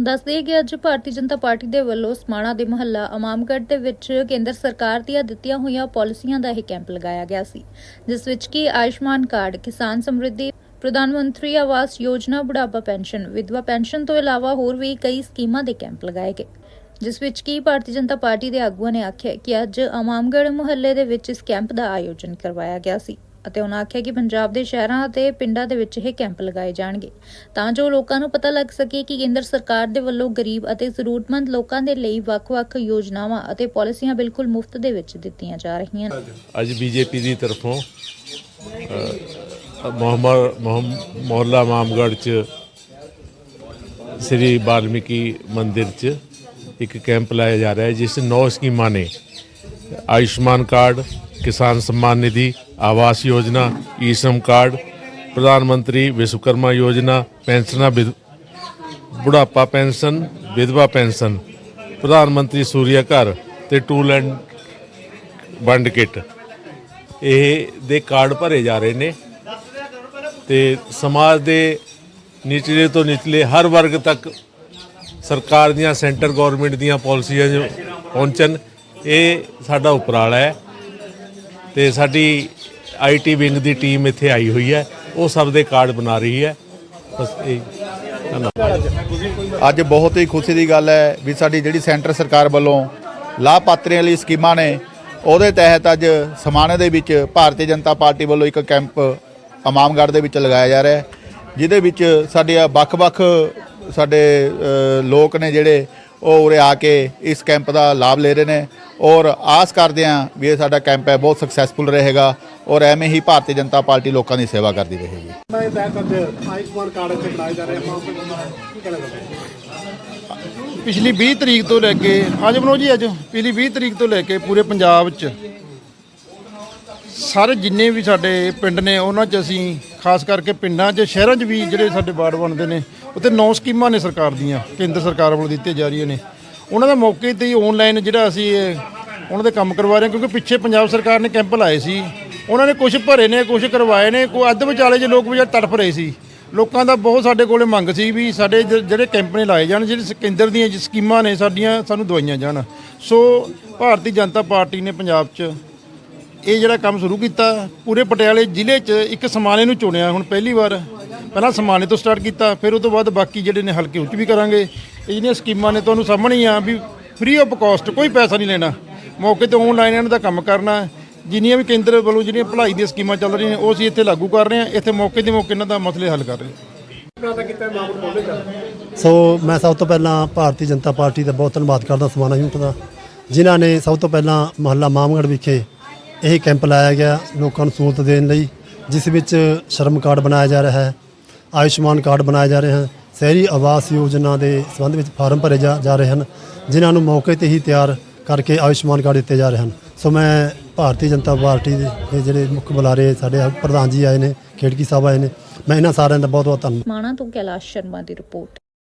ਦੱਸਦੇ ਕਿ ਅੱਜ ਭਾਰਤੀ ਜਨਤਾ ਪਾਰਟੀ ਦੇ ਵੱਲੋਂ ਸਮਾਣਾ ਦੇ ਮੁਹੱਲਾ ਅਮਾਮਗੜ੍ਹ ਦੇ ਵਿੱਚ ਕੇਂਦਰ ਸਰਕਾਰ ਦੀਆਂ ਦਿੱਤੀਆਂ ਹੋਈਆਂ ਪਾਲਿਸੀਆਂ ਦਾ ਇਹ ਕੈਂਪ ਲਗਾਇਆ ਗਿਆ ਸੀ, ਜਿਸ ਵਿੱਚ ਕਿ ਆਯੁਸ਼ਮਾਨ ਕਾਰਡ, ਕਿਸਾਨ ਸਮਰਿੱਧੀ, ਪ੍ਰਧਾਨ ਮੰਤਰੀ ਆਵਾਸ ਯੋਜਨਾ, ਬੁਢਾਪਾ ਪੈਨਸ਼ਨ, ਵਿਧਵਾ ਪੈਨਸ਼ਨ ਤੋਂ ਇਲਾਵਾ ਹੋਰ ਵੀ ਕਈ ਸਕੀਮਾਂ ਦੇ ਕੈਂਪ ਲਗਾਏ ਗਏ, ਜਿਸ ਵਿੱਚ ਕਿ ਭਾਰਤੀ ਜਨਤਾ ਪਾਰਟੀ ਦੇ ਆਗੂਆਂ ਨੇ ਆਖਿਆ ਕਿ ਅੱਜ ਅਮਾਮਗੜ ਮੁਹੱਲੇ ਦੇ ਵਿੱਚ ਇਸ ਕੈਂਪ ਦਾ ਆਯੋਜਨ ਕਰਵਾਇਆ ਗਿਆ ਸੀ। ਅਤੇ ਉਹਨਾਂ ਆਖਿਆ ਕਿ ਪੰਜਾਬ ਦੇ ਸ਼ਹਿਰਾਂ ਅਤੇ ਪਿੰਡਾਂ ਦੇ ਵਿੱਚ ਇਹ ਕੈਂਪ ਲਗਾਏ ਜਾਣਗੇ। ਤਾਂ ਜੋ ਲੋਕਾਂ ਨੂੰ ਪਤਾ ਲੱਗ ਸਕੇ ਕਿ ਕੇਂਦਰ ਸਰਕਾਰ ਦੇ ਵੱਲੋਂ ਗਰੀਬ ਅਤੇ ਜ਼ਰੂਰਤਮੰਦ ਲੋਕਾਂ ਦੇ ਲਈ ਵੱਖ-ਵੱਖ ਯੋਜਨਾਵਾਂ ਅਤੇ ਪਾਲਿਸੀਆਂ ਬਿਲਕੁਲ ਮੁਫਤ ਦੇ ਵਿੱਚ ਦਿੱਤੀਆਂ ਜਾ ਰਹੀਆਂ ਅੱਜ ਬੀਜੇਪੀ ਦੀ ਤਰਫੋਂ ਮੁਹੰਮਦ ਮੌਲਾ ਮਾਮਗੜ ਚ ਸ੍ਰੀ ਬਾਲਮੀਕੀ ਮੰਦਿਰ ਚ ਇੱਕ ਕੈਂਪ ਲਾਇਆ ਜਾ ਰਿਹਾ ਹੈ, ਜਿਸ ਨੌ ਸਕੀਮਾਂ ਨੇ। ਆਯੁਸ਼ਮਾਨ ਕਾਰਡ, ਕਿਸਾਨ ਸਨਮਾਨ ਨਿਧੀ ਆਵਾਸ ਯੋਜਨਾ, ਈਸਮ ਕਾਰਡ, ਪ੍ਰਧਾਨ ਮੰਤਰੀ ਵਿਸ਼ਵਕਰਮਾ ਯੋਜਨਾ, ਪੈਨਸ਼ਨਾਂ ਬੁਢਾਪਾ ਪੈਨਸ਼ਨ, ਵਿਧਵਾ ਪੈਨਸ਼ਨ, ਪ੍ਰਧਾਨ ਮੰਤਰੀ ਸੂਰਿਆ ਘਰ ਤੇ ਟੂਲ ਐਂਡ ਵੰਡ ਕਿੱਟ। ਇਹ ਦੇ ਕਾਰਡ ਭਰੇ ਜਾ ਰਹੇ ਨੇ ਤੇ ਸਮਾਜ ਦੇ ਨਿਚਲੇ ਤੋਂ ਨਿਚਲੇ ਹਰ ਵਰਗ ਤੱਕ ਸਰਕਾਰ ਦੀਆਂ, ਸੈਂਟਰ ਗਵਰਨਮੈਂਟ ਦੀਆਂ ਪਾਲਿਸੀਆਂ ਪਹੁੰਚਣ, ਇਹ ਸਾਡਾ ਉਪਰਾਲਾ ਹੈ। ਤੇ ਸਾਡੀ ਆਈਟੀ ਵਿੰਗ ਦੀ ਟੀਮ ਇੱਥੇ ਆਈ ਹੋਈ ਹੈ। ਉਹ ਸਭ ਦੇ ਕਾਰਡ ਬਣਾ ਰਹੀ ਹੈ। ਬਸ ਇਹ ਧੰਨਵਾਦ। ਅੱਜ ਬਹੁਤ ਹੀ ਖੁਸ਼ੀ ਦੀ ਗੱਲ ਹੈ ਵੀ ਸਾਡੀ ਜਿਹੜੀ ਸੈਂਟਰ ਸਰਕਾਰ ਵੱਲੋਂ ਲਾਭਪਾਤਰੀਆਂ ਲਈ ਸਕੀਮਾਂ ਨੇ, ਉਹਦੇ ਤਹਿਤ ਅੱਜ ਸਮਾਣੇ ਦੇ ਵਿੱਚ ਭਾਰਤੀ ਜਨਤਾ ਪਾਰਟੀ ਵੱਲੋਂ ਇੱਕ ਕੈਂਪ ਅਮਾਮਗੜ੍ਹ ਦੇ ਵਿੱਚ ਲਗਾਇਆ ਜਾ ਰਿਹਾ ਹੈ, ਜਿਹਦੇ ਵਿੱਚ ਸਾਡੇ ਵੱਖ-ਵੱਖ ਸਾਡੇ ਲੋਕ ਨੇ ਜਿਹੜੇ ਉਹ ਉਰੇ ਆ ਕੇ ਇਸ ਕੈਂਪ ਦਾ ਲਾਭ ਲੈ ਰਹੇ ਨੇ। ਔਰ ਆਸ ਕਰਦੇ ਹਾਂ ਵੀ ਇਹ ਸਾਡਾ ਕੈਂਪ ਹੈ ਬਹੁਤ ਸਕਸੈਸਫੁਲ ਰਹੇਗਾ ਔਰ ਐਵੇਂ ਹੀ ਭਾਰਤੀ ਜਨਤਾ ਪਾਰਟੀ ਲੋਕਾਂ ਦੀ ਸੇਵਾ ਕਰਦੀ ਰਹੇਗੀ। ਮੈਂ ਤਹਿਤ ਅੱਜ ਆਯੁਸ਼ਮਾਨ ਕਾਰਡ ਇੱਥੇ ਬਣਾਏ ਜਾ ਰਹੇ ਹਨ ਕੀ ਕਹਿਣਾ ਚਾਹੁੰਦੇ ਪਿਛਲੀ 20 ਤਰੀਕ ਤੋਂ ਲੈ ਕੇ ਅੱਜ ਬਣੋ ਜੀ ਅੱਜ ਪਿਛਲੀ 20 ਤਰੀਕ ਤੋਂ ਲੈ ਕੇ ਪੂਰੇ ਪੰਜਾਬ 'ਚ ਸਾਰੇ ਜਿੰਨੇ ਵੀ ਸਾਡੇ ਪਿੰਡ ਨੇ ਉਹਨਾਂ 'ਚ ਅਸੀਂ ਖਾਸ ਕਰਕੇ ਪਿੰਡਾਂ 'ਚ ਸ਼ਹਿਰਾਂ 'ਚ ਵੀ ਜਿਹੜੇ ਸਾਡੇ ਵਾਰਡ ਬਣਦੇ ਨੇ ਉੱਥੇ ਨੌ ਸਕੀਮਾਂ ਨੇ ਸਰਕਾਰ ਦੀਆਂ ਕੇਂਦਰ ਸਰਕਾਰ ਵੱਲੋਂ ਦਿੱਤੀਆਂ ਜਾ ਰਹੀਆਂ ਨੇ। ਉਹਨਾਂ ਦਾ ਮੌਕੇ ਤੇ ਹੀ ਆਨਲਾਈਨ ਜਿਹੜਾ ਅਸੀਂ ਇਹ ਉਹਨਾਂ ਦੇ ਕੰਮ ਕਰਵਾ ਰਹੇ ਹਾਂ, ਕਿਉਂਕਿ ਪਿੱਛੇ ਪੰਜਾਬ ਸਰਕਾਰ ਨੇ ਕੈਂਪ ਲਾਏ ਸੀ। ਉਹਨਾਂ ਨੇ ਕੁਝ ਭਰੇ ਨੇ ਕੁਝ ਕਰਵਾਏ ਨੇ ਕੋ ਅੱਧ ਵਿਚਾਲੇ ਜੇ ਲੋਕ ਵਿਚਾਰ ਤੜਫ ਰਹੇ ਸੀ। ਲੋਕਾਂ ਦਾ ਬਹੁਤ ਸਾਡੇ ਕੋਲੇ ਮੰਗ ਸੀ ਵੀ ਸਾਡੇ ਜ- ਜਿਹੜੇ ਕੈਂਪ ਨੇ ਲਾਏ ਜਾਣ, ਜਿਹੜੇ ਕੇਂਦਰ ਦੀਆਂ ਜ- ਸਕੀਮਾਂ ਨੇ ਸਾਡੀਆਂ, ਸਾਨੂੰ ਦਵਾਈਆਂ ਜਾਣ। ਸੋ ਭਾਰਤੀ ਜਨਤਾ ਪਾਰਟੀ ਨੇ ਪੰਜਾਬ 'ਚ ਇਹ ਜਿਹੜਾ ਕੰਮ ਸ਼ੁਰੂ ਕੀਤਾ, ਪੂਰੇ ਪਟਿਆਲੇ ਜ਼ਿਲ੍ਹੇ 'ਚ ਇੱਕ ਸਮਾਨੇ ਨੂੰ ਚੁਣਿਆ, ਹੁਣ ਪਹਿਲੀ ਵਾਰ ਪਹਿਲਾਂ ਸਮਾਨੇ ਤੋਂ ਸਟਾਰਟ ਕੀਤਾ, ਫਿਰ ਉਹ ਤੋਂ ਬਾਅਦ ਬਾਕੀ ਜਿਹੜੇ ਨੇ ਹਲਕੇ ਉੱਚ ਵੀ ਕਰਾਂਗੇ। ਇਹ ਜਿਹੜੀਆਂ ਸਕੀਮਾਂ ਨੇ ਤੁਹਾਨੂੰ ਸਾਹਮਣੇ ਹੀ ਆ ਵੀ ਫ੍ਰੀ ਆਫ ਕਾਸਟ ਕੋਈ ਪੈਸਾ ਨਹੀਂ ਲੈਣਾ। ਮੌਕੇ ਤੇ ਆਨਲਾਈਨ ਇਹਨਾਂ ਦਾ ਕੰਮ ਕਰਨਾ ਜਿੰਨੀਆਂ ਵੀ ਕੇਂਦਰ ਵੱਲੋਂ ਜਿਹੜੀਆਂ ਭਲਾਈ ਦੀਆਂ ਸਕੀਮਾਂ ਚੱਲ ਰਹੀਆਂ ਨੇ, ਉਹ ਅਸੀਂ ਇੱਥੇ ਲਾਗੂ ਕਰ ਰਹੇ ਹਾਂ। ਇੱਥੇ ਮੌਕੇ ਦੇ ਮੌਕੇ ਇਹਨਾਂ ਦਾ ਮਸਲੇ ਹੱਲ ਕਰ ਰਹੇ ਹਾਂ। ਸੋ ਮੈਂ ਸਭ ਤੋਂ ਪਹਿਲਾਂ ਭਾਰਤੀ ਜਨਤਾ ਪਾਰਟੀ ਦਾ ਬਹੁਤ ਧੰਨਵਾਦ ਕਰਦਾ ਸਮਾਨਾ ਯੂਥ ਦਾ। ਜਿਨ੍ਹਾਂ ਨੇ ਸਭ ਤੋਂ ਪਹਿਲਾਂ ਮਹੱਲਾ ਮਾਮਗੜ੍ਹ ਵਿਖੇ ਇਹ ਕੈਂਪ ਲਾਇਆ ਗਿਆ ਲੋਕਾਂ ਨੂੰ ਸਹੂਲਤ ਦੇਣ ਲਈ, ਜਿਸ ਵਿੱਚ ਸ਼ਰਮ ਕਾਰਡ ਬਣਾਇਆ ਜਾ ਰਿਹਾ ਹੈ। ਆਯੁਸ਼ਮਾਨ ਕਾਰਡ ਬਣਾਏ ਜਾ ਰਹੇ ਹਨ। ਸ਼ਹਿਰੀ ਆਵਾਸ ਯੋਜਨਾ ਦੇ ਸੰਬੰਧ ਵਿੱਚ ਫਾਰਮ ਭਰੇ ਜਾ ਜਾ ਰਹੇ ਹਨ, ਜਿਨ੍ਹਾਂ ਨੂੰ ਮੌਕੇ ਤੇ ਹੀ ਤਿਆਰ ਕਰਕੇ ਆਯੁਸ਼ਮਾਨ ਕਾਰਡ ਦਿੱਤੇ ਜਾ ਰਹੇ ਹਨ। ਸੋ ਮੈਂ ਭਾਰਤੀ ਜਨਤਾ ਪਾਰਟੀ ਦੇ ਜਿਹੜੇ ਮੁੱਖ ਬੁਲਾਰੇ ਸਾਡੇ ਪ੍ਰਧਾਨ ਜੀ ਆਏ ਨੇ, ਖੇੜਕੀ ਸਾਹਿਬ ਆਏ ਨੇ, ਮੈਂ ਇਹਨਾਂ ਸਾਰਿਆਂ ਦਾ ਬਹੁਤ ਬਹੁਤ ਧੰਨਵਾਦ। ਸਮਾਣਾ ਤੋਂ ਕੈਲਾਸ਼ ਸ਼ਰਮਾ ਦੀ ਰਿਪੋਰਟ।